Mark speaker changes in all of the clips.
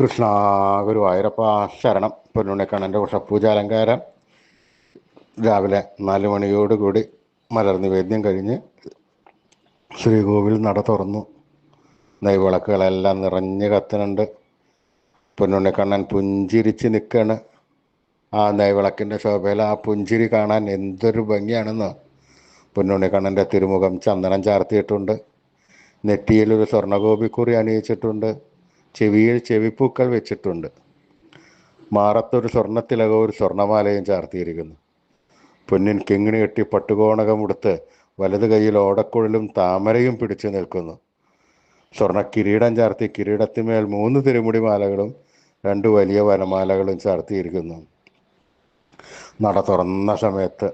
Speaker 1: കൃഷ്ണ ഗുരുവായൂരപ്പ ശരണം. പൊന്നുണ്ണിക്കണ്ണന്റെ ഉഷപൂജാലങ്കാരം. രാവിലെ നാല് മണിയോടുകൂടി മലർ നിവേദ്യം കഴിഞ്ഞ് ശ്രീകോവിൽ നട തുറന്നു. നെയ്വിളക്കുകളെല്ലാം നിറഞ്ഞ് കത്തുന്നുണ്ട്. പൊന്നുണ്ണിക്കണ്ണൻ പുഞ്ചിരിച്ച് നിൽക്കുകയാണ്. ആ നെയ്വിളക്കിന്റെ ശോഭയിൽ ആ പുഞ്ചിരി കാണാൻ എന്തൊരു ഭംഗിയാണെന്ന്. പൊന്നുണ്ണിക്കണ്ണന്റെ തിരുമുഖം ചന്ദനം ചാർത്തിയിട്ടുണ്ട്. നെറ്റിയിൽ ഒരു സ്വർണഗോപിക്കുറി അണിയിച്ചിട്ടുണ്ട്. ചെവിയിൽ ചെവിപ്പൂക്കൾ വെച്ചിട്ടുണ്ട്. മാറത്തൊരു സ്വർണത്തിലകവും ഒരു സ്വർണമാലയും ചാർത്തിയിരിക്കുന്നു. പൊന്നിൻ കിങ്ങിണി കെട്ടി പട്ടുകോണകം ഉടുത്ത് വലത് കൈയിൽ ഓടക്കുഴലും താമരയും പിടിച്ചു നിൽക്കുന്നു. സ്വർണ കിരീടം ചാർത്തി കിരീടത്തിന്മേൽ മൂന്ന് തിരുമുടി മാലകളും രണ്ട് വലിയ വനമാലകളും ചാർത്തിയിരിക്കുന്നു. നട തുറന്ന സമയത്ത്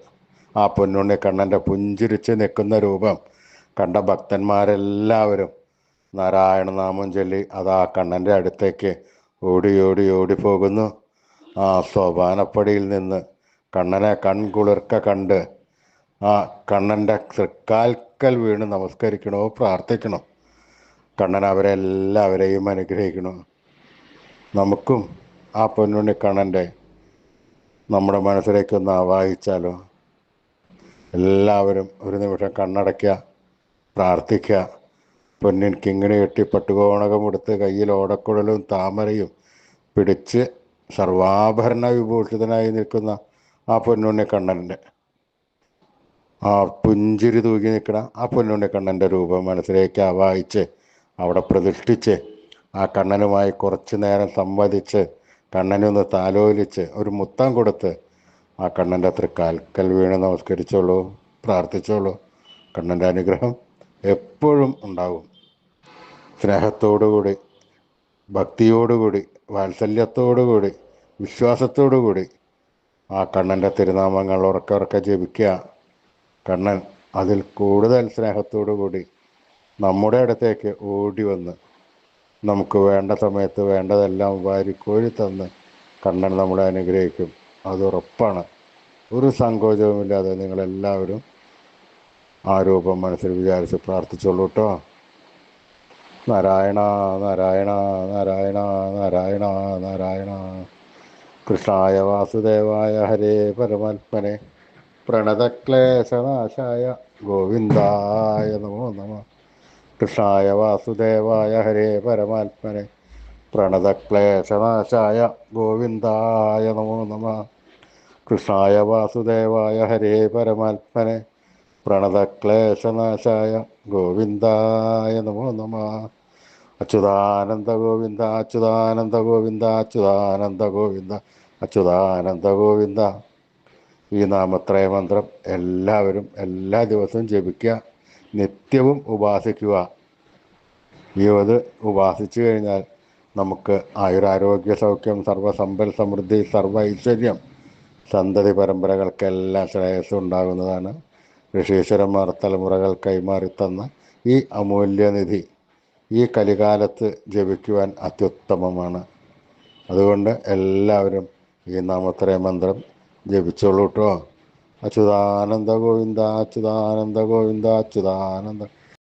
Speaker 1: ആ പൊന്നുണ്ണി കണ്ണന്റെ പുഞ്ചിരിച്ച് നിൽക്കുന്ന രൂപം കണ്ട ഭക്തന്മാരെല്ലാവരും നാരായണ നാമം ചൊല്ലി ആ കണ്ണന്റെ അടുത്തേക്ക് ഓടി ഓടി ഓടി പോകുന്നു. ആ സോപാനപ്പടിയിൽ നിന്ന് കണ്ണനെ കൺകുളിർക്ക കണ്ട് ആ കണ്ണന്റെ തൃക്കാൽക്കൽ വീണ് നമസ്കരിക്കണോ പ്രാർത്ഥിക്കണോ? കണ്ണൻ അവരെല്ലാവരെയും അനുഗ്രഹിക്കണോ? നമുക്കും ആ പൊന്നുണ്ണി കണ്ണന്റെ നമ്മുടെ മനസ്സിലേക്കൊന്ന് ആവാഹിച്ചാലോ? എല്ലാവരും ഒരു നിമിഷം കണ്ണടയ്ക്കുക പ്രാർത്ഥിക്കുക. പൊന്നിൻ കിങ്ങിണി കെട്ടി പട്ടുകോണകം എടുത്ത് കയ്യിൽ ഓടക്കുഴലും താമരയും പിടിച്ച് സർവാഭരണ വിഭൂഷിതനായി നിൽക്കുന്ന ആ പൊന്നുണ്ണി കണ്ണന്റെ ആ പുഞ്ചിരി തൂക്കി നിൽക്കുന്ന ആ പൊന്നുണ്ണി കണ്ണന്റെ രൂപം മനസ്സിലേക്ക് ആവാഹിച്ച് അവിടെ പ്രതിഷ്ഠിച്ച് ആ കണ്ണനുമായി കുറച്ചു നേരം സംവദിച്ച് കണ്ണനൊന്ന് താലോലിച്ച് ഒരു മുത്തം കൊടുത്ത് ആ കണ്ണന്റെ അത്ര കാൽക്കൽ വീണ് നമസ്കരിച്ചോളൂ പ്രാർത്ഥിച്ചോളൂ. കണ്ണന്റെ അനുഗ്രഹം എപ്പോഴും ഉണ്ടാവും. സ്നേഹത്തോടുകൂടി ഭക്തിയോടുകൂടി വാത്സല്യത്തോടുകൂടി വിശ്വാസത്തോടുകൂടി ആ കണ്ണന്റെ തിരുനാമങ്ങൾ ഉറക്കെ ഉറക്കെ ജപിക്കുക. കണ്ണൻ അതിൽ കൂടുതൽ സ്നേഹത്തോടു കൂടി നമ്മുടെ അടുത്തേക്ക് ഓടി വന്ന് നമുക്ക് വേണ്ട സമയത്ത് വേണ്ടതെല്ലാം വാരിക്കോഴി തന്ന് കണ്ണൻ നമ്മളെ അനുഗ്രഹിക്കും. അത് ഉറപ്പാണ്. ഒരു സങ്കോചവുമില്ലാതെ നിങ്ങളെല്ലാവരും ആ രൂപം മനസ്സിൽ വിചാരിച്ച് പ്രാർത്ഥിച്ചോളൂ കേട്ടോ നാരായണ നാരായണ നാരായണ നാരായണ നാരായണ. കൃഷ്ണായ വാസുദേവായ ഹരേ പരമാത്മനെ. പ്രണതക്ലേശനാശായ ഗോവിന്ദായ നമോ നമ. കൃഷ്ണായ വാസുദേവായ ഹരേ പരമാത്മനെ. പ്രണതക്ലേശനാശായ ഗോവിന്ദായ നമോ നമ. കൃഷ്ണായ വാസുദേവായ ഹരേ പരമാത്മനെ. പ്രണതക്ലേശനാശായ ഗോവിന്ദായ നമോ നമ. അച്യുതാനന്ദ ഗോവിന്ദ അച്യുതാനന്ദ ഗോവിന്ദ അച്യുതാനന്ദ ഗോവിന്ദ. അച്യുതാനന്ദ ഗോവിന്ദ ഈ നാമത്രയ മന്ത്രം എല്ലാവരും എല്ലാ ദിവസവും ജപിക്കുക നിത്യവും ഉപാസിക്കുക. ഈ അത് ഉപാസിച്ചു കഴിഞ്ഞാൽ നമുക്ക് ആയുരാരോഗ്യ സൗഖ്യം സർവസമ്പൽ സമൃദ്ധി സർവ ഐശ്വര്യം സന്തതി പരമ്പരകൾക്കെല്ലാം ശ്രേയസ് ഉണ്ടാകുന്നതാണ് ഋഷീശ്വരന്മാർ തലമുറകൾ കൈമാറിത്തന്ന ഈ അമൂല്യനിധി ഈ കലികാലത്ത് ജപിക്കുവാൻ അത്യുത്തമമാണ്. അതുകൊണ്ട് എല്ലാവരും ഈ നാമത്രയ മന്ത്രം ജപിച്ചോളൂട്ടോ. അച്യുതാനന്ദ ഗോവിന്ദ അച്യുതാനന്ദ ഗോവിന്ദ അച്യുതാനന്ദ